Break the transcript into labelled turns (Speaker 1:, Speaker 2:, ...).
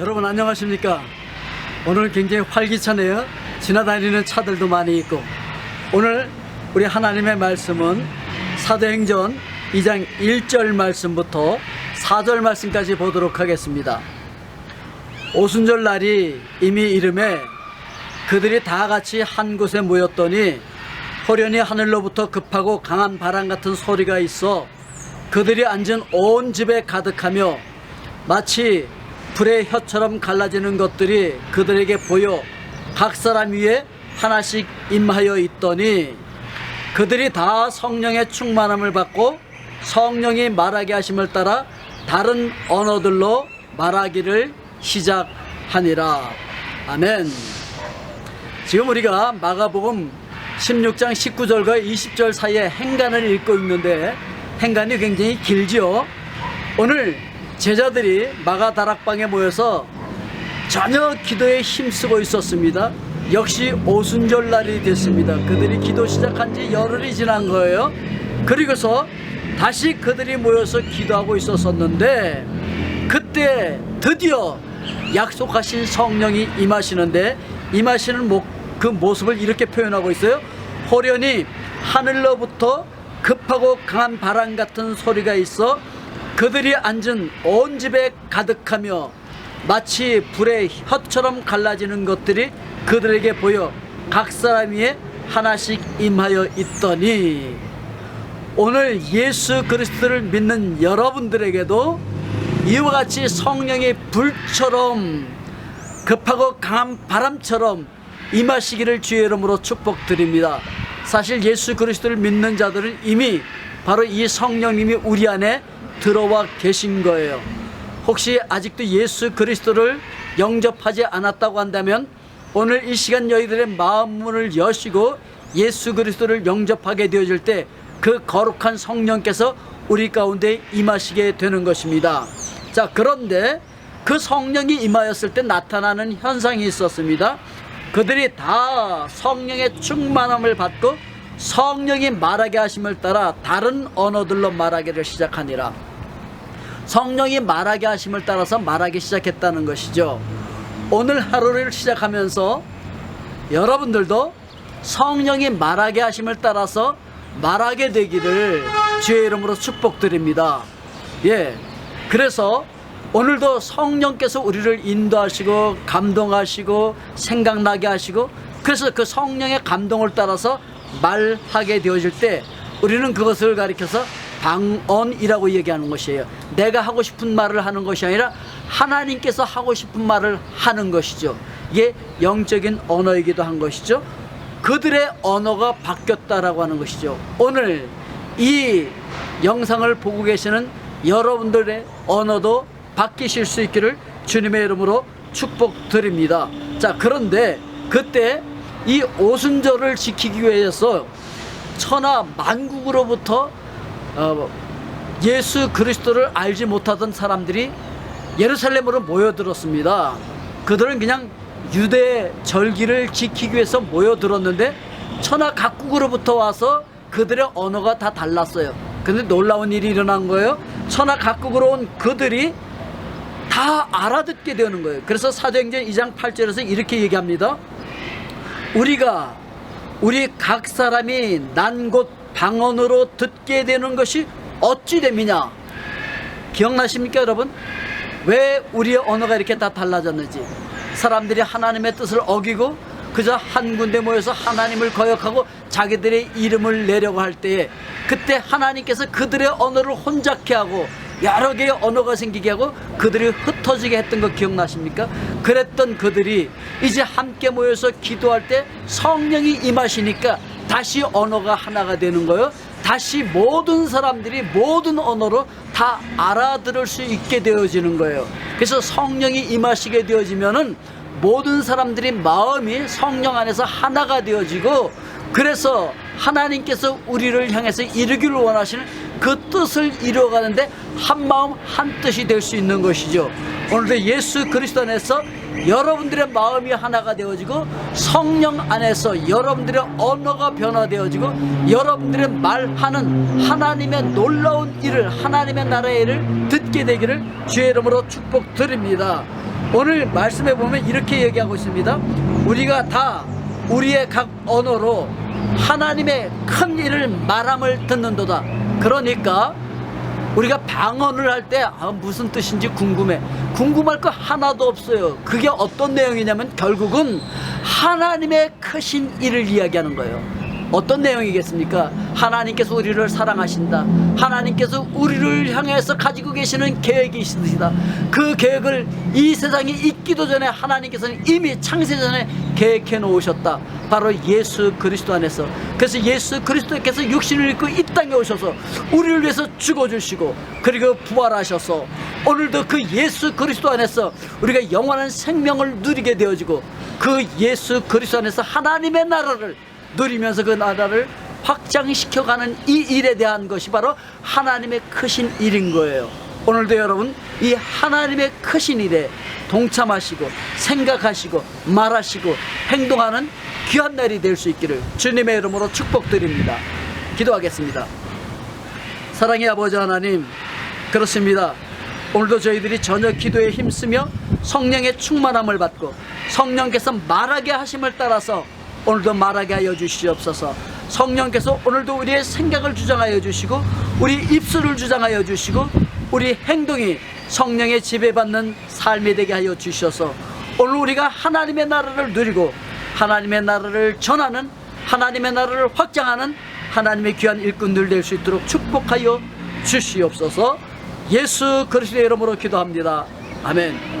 Speaker 1: 여러분 안녕하십니까? 오늘 굉장히 활기차네요. 지나다니는 차들도 많이 있고 오늘 우리 하나님의 말씀은 사도행전 2장 1절 말씀부터 4절 말씀까지 보도록 하겠습니다. 오순절 날이 이미 이름에 그들이 다 같이 한 곳에 모였더니 호련히 하늘로부터 급하고 강한 바람 같은 소리가 있어 그들이 앉은 온 집에 가득하며 마치 불의 혀처럼 갈라지는 것들이 그들에게 보여 각 사람 위에 하나씩 임하여 있더니 그들이 다 성령의 충만함을 받고 성령이 말하게 하심을 따라 다른 언어들로 말하기를 시작하니라. 아멘. 지금 우리가 마가복음 16장 19절과 20절 사이에 행간을 읽고 있는데 행간이 굉장히 길죠. 오늘 제자들이 마가 다락방에 모여서 전혀 기도에 힘쓰고 있었습니다. 역시 오순절 날이 됐습니다. 그들이 기도 시작한 지 열흘이 지난 거예요. 그리고서 다시 그들이 모여서 기도하고 있었었는데 그때 드디어 약속하신 성령이 임하시는데 임하시는 모, 그 모습을 이렇게 표현하고 있어요. 호련히 하늘로부터 급하고 강한 바람 같은 소리가 있어 그들이 앉은 온 집에 가득하며 마치 불의 혀처럼 갈라지는 것들이 그들에게 보여 각 사람 위에 하나씩 임하여 있더니 오늘 예수 그리스도를 믿는 여러분들에게도 이와 같이 성령의 불처럼 급하고 강한 바람처럼 임하시기를 주의 이름으로 축복드립니다. 사실 예수 그리스도를 믿는 자들은 이미 바로 이 성령님이 우리 안에 들어와 계신 거예요. 혹시 아직도 예수 그리스도를 영접하지 않았다고 한다면 오늘 이 시간 너희들의 마음 문을 여시고 예수 그리스도를 영접하게 되어질 때 그 거룩한 성령께서 우리 가운데 임하시게 되는 것입니다. 자, 그런데 그 성령이 임하였을 때 나타나는 현상이 있었습니다. 그들이 다 성령의 충만함을 받고 성령이 말하게 하심을 따라 다른 언어들로 말하기를 시작하니라. 성령이 말하게 하심을 따라서 말하기 시작했다는 것이죠. 오늘 하루를 시작하면서 여러분들도 성령이 말하게 하심을 따라서 말하게 되기를 주의 이름으로 축복드립니다. 예. 그래서 오늘도 성령께서 우리를 인도하시고 감동하시고 생각나게 하시고 그래서 그 성령의 감동을 따라서 말하게 되어질 때 우리는 그것을 가리켜서 방언이라고 얘기하는 것이에요. 내가 하고 싶은 말을 하는 것이 아니라 하나님께서 하고 싶은 말을 하는 것이죠. 이게 영적인 언어이기도 한 것이죠. 그들의 언어가 바뀌었다라고 하는 것이죠. 오늘 이 영상을 보고 계시는 여러분들의 언어도 바뀌실 수 있기를 주님의 이름으로 축복드립니다. 자, 그런데 그때 이 오순절을 지키기 위해서 천하 만국으로부터 어, 예수 그리스도를 알지 못하던 사람들이 예루살렘으로 모여들었습니다. 그들은 그냥 유대 절기를 지키기 위해서 모여들었는데 천하 각국으로부터 와서 그들의 언어가 다 달랐어요. 근데 놀라운 일이 일어난 거예요. 천하 각국으로 온 그들이 다 알아듣게 되는 거예요. 그래서 사도행전 2장 8절에서 이렇게 얘기합니다. 우리가 우리 각 사람이 난 곳 방언으로 듣게 되는 것이 어찌 됨이냐? 기억나십니까, 여러분? 왜 우리의 언어가 이렇게 다 달라졌는지. 사람들이 하나님의 뜻을 어기고 그저 한 군데 모여서 하나님을 거역하고 자기들의 이름을 내려고 할 때에 그때 하나님께서 그들의 언어를 혼잡케 하고 여러 개의 언어가 생기게 하고 그들이 흩어지게 했던 거 기억나십니까? 그랬던 그들이 이제 함께 모여서 기도할 때 성령이 임하시니까 다시 언어가 하나가 되는 거예요. 다시 모든 사람들이 모든 언어로 다 알아들을 수 있게 되어지는 거예요. 그래서 성령이 임하시게 되어지면은 모든 사람들이 마음이 성령 안에서 하나가 되어지고 그래서 하나님께서 우리를 향해서 이루기를 원하시는 그 뜻을 이루어가는데 한 마음 한 뜻이 될 수 있는 것이죠. 오늘도 예수 그리스도 안에서 여러분들의 마음이 하나가 되어지고 성령 안에서 여러분들의 언어가 변화되어지고 여러분들의 말하는 하나님의 놀라운 일을 하나님의 나라의 일을 듣게 되기를 주의 이름으로 축복드립니다. 오늘 말씀에 보면 이렇게 얘기하고 있습니다. 우리가 다 우리의 각 언어로 하나님의 큰 일을 말함을 듣는도다. 그러니까 우리가 방언을 할 때 아, 무슨 뜻인지 궁금해. 궁금할 거 하나도 없어요. 그게 어떤 내용이냐면 결국은 하나님의 크신 일을 이야기하는 거예요. 어떤 내용이겠습니까? 하나님께서 우리를 사랑하신다. 하나님께서 우리를 향해서 가지고 계시는 계획이 있으시다. 그 계획을 이 세상이 있기도 전에 하나님께서는 이미 창세 전에 계획해 놓으셨다. 바로 예수 그리스도 안에서. 그래서 예수 그리스도께서 육신을 입고 이 땅에 오셔서 우리를 위해서 죽어주시고 그리고 부활하셔서 오늘도 그 예수 그리스도 안에서 우리가 영원한 생명을 누리게 되어지고 그 예수 그리스도 안에서 하나님의 나라를 누리면서 그 나라를 확장시켜가는 이 일에 대한 것이 바로 하나님의 크신 일인 거예요. 오늘도 여러분 이 하나님의 크신 일에 동참하시고 생각하시고 말하시고 행동하는 귀한 날이 될 수 있기를 주님의 이름으로 축복드립니다. 기도하겠습니다. 사랑의 아버지 하나님 그렇습니다. 오늘도 저희들이 저녁 기도에 힘쓰며 성령의 충만함을 받고 성령께서 말하게 하심을 따라서 오늘도 말하게 하여 주시옵소서. 성령께서 오늘도 우리의 생각을 주장하여 주시고 우리 입술을 주장하여 주시고 우리 행동이 성령의 지배받는 삶이 되게 하여 주셔서 오늘 우리가 하나님의 나라를 누리고 하나님의 나라를 전하는 하나님의 나라를 확장하는 하나님의 귀한 일꾼들 될 수 있도록 축복하여 주시옵소서 예수 그리스도의 이름으로 기도합니다. 아멘.